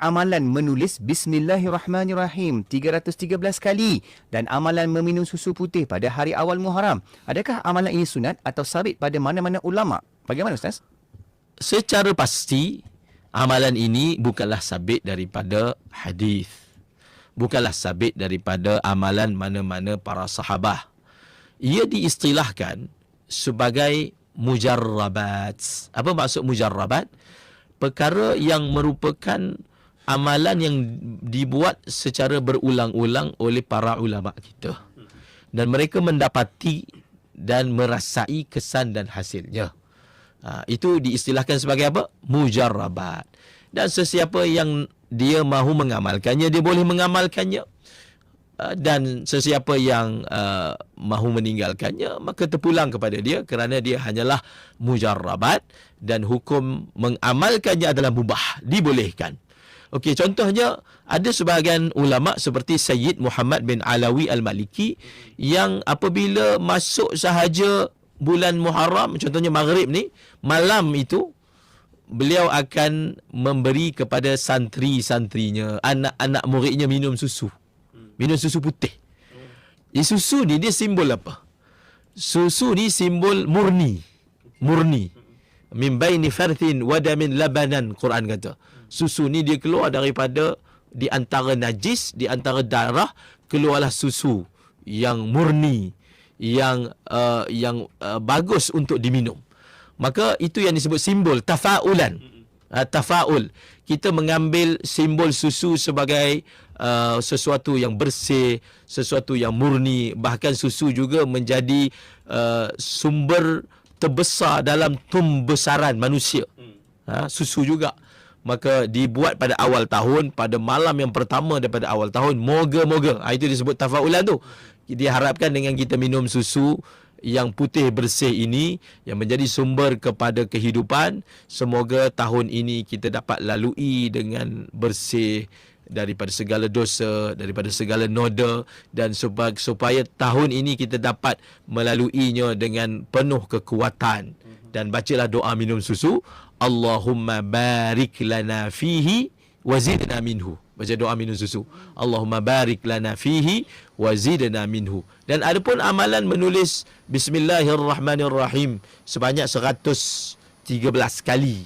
amalan menulis Bismillahirrahmanirrahim 313 kali dan amalan meminum susu putih pada hari awal Muharram. Adakah amalan ini sunat atau sabit pada mana-mana ulama? Bagaimana Ustaz? Secara pasti amalan ini bukanlah sabit daripada hadis. Bukanlah sabit daripada amalan mana-mana para sahabah. Ia diistilahkan sebagai mujarrabat. Apa maksud mujarrabat? Perkara yang merupakan amalan yang dibuat secara berulang-ulang oleh para ulama kita. Dan mereka mendapati dan merasai kesan dan hasilnya. Ha, itu diistilahkan sebagai apa? Mujarrabat. Dan sesiapa yang dia mahu mengamalkannya, dia boleh mengamalkannya. Uh, dan sesiapa yang uh, mahu meninggalkannya, maka terpulang kepada dia kerana dia hanyalah mujarrabat dan hukum mengamalkannya adalah mubah, dibolehkan. Okey, contohnya ada sebahagian ulama seperti Sayyid Muhammad bin Alawi Al-Maliki yang apabila masuk sahaja bulan Muharram, contohnya Maghrib ni, malam itu beliau akan memberi kepada santri-santrinya, anak-anak muridnya minum susu. Minum susu putih. Di susu ni dia simbol apa? Susu ni simbol murni. Murni. Min baini farthin wadamin labanan Quran kata susu ni dia keluar daripada di antara najis, di antara darah keluarlah susu yang murni, yang uh, yang uh, bagus untuk diminum. Maka itu yang disebut simbol tafaulan. Uh, tafaul. Kita mengambil simbol susu sebagai uh, sesuatu yang bersih, sesuatu yang murni, bahkan susu juga menjadi uh, sumber terbesar dalam tumbesaran manusia. Ha, susu juga. Maka dibuat pada awal tahun pada malam yang pertama daripada awal tahun moga-moga. Ha, itu disebut tafaulan tu. Diharapkan dengan kita minum susu yang putih bersih ini yang menjadi sumber kepada kehidupan semoga tahun ini kita dapat lalui dengan bersih daripada segala dosa daripada segala noda dan supaya, supaya tahun ini kita dapat melaluinya dengan penuh kekuatan dan bacalah doa minum susu Allahumma barik lana fihi wa zidna minhu. Baca doa minum susu. Allahumma barik lana fihi wa zidna minhu. Dan ada pun amalan menulis Bismillahirrahmanirrahim sebanyak 113 kali.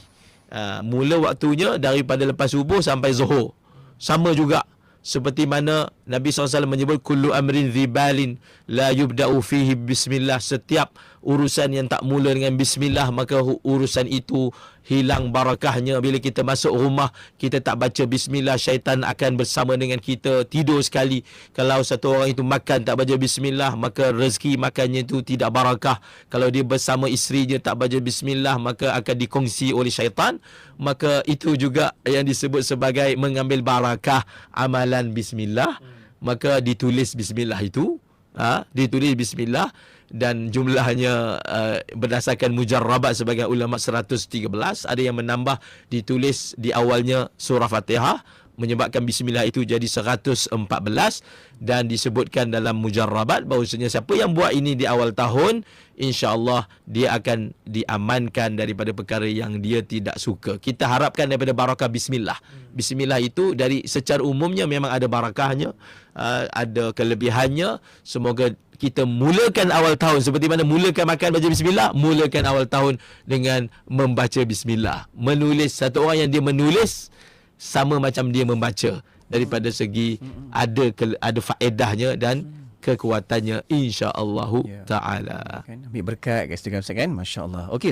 Uh, mula waktunya daripada lepas subuh sampai zuhur. Sama juga seperti mana Nabi SAW menyebut kullu amrin dhibalin la yubda'u fihi bismillah. Setiap urusan yang tak mula dengan bismillah maka urusan itu hilang barakahnya. Bila kita masuk rumah kita tak baca bismillah syaitan akan bersama dengan kita. Tidur sekali. Kalau satu orang itu makan tak baca bismillah maka rezeki makannya itu tidak barakah. Kalau dia bersama isterinya tak baca bismillah maka akan dikongsi oleh syaitan. Maka itu juga yang disebut sebagai mengambil barakah amalan bismillah. Maka ditulis bismillah itu. Ha ditulis bismillah dan jumlahnya uh, berdasarkan mujarrabat sebagai ulama 113 ada yang menambah ditulis di awalnya surah Fatihah menyebabkan bismillah itu jadi 114 dan disebutkan dalam mujarrabat bahawasanya siapa yang buat ini di awal tahun insya-Allah dia akan diamankan daripada perkara yang dia tidak suka. Kita harapkan daripada barakah bismillah. Bismillah itu dari secara umumnya memang ada barakahnya, uh, ada kelebihannya. Semoga kita mulakan awal tahun seperti mana mulakan makan baca bismillah, mulakan awal tahun dengan membaca bismillah. Menulis satu orang yang dia menulis sama macam dia membaca daripada segi ada ada faedahnya dan kekuatannya insya-Allah ya. taala. Kan ambil berkat kat Instagram kan masya-Allah. Okey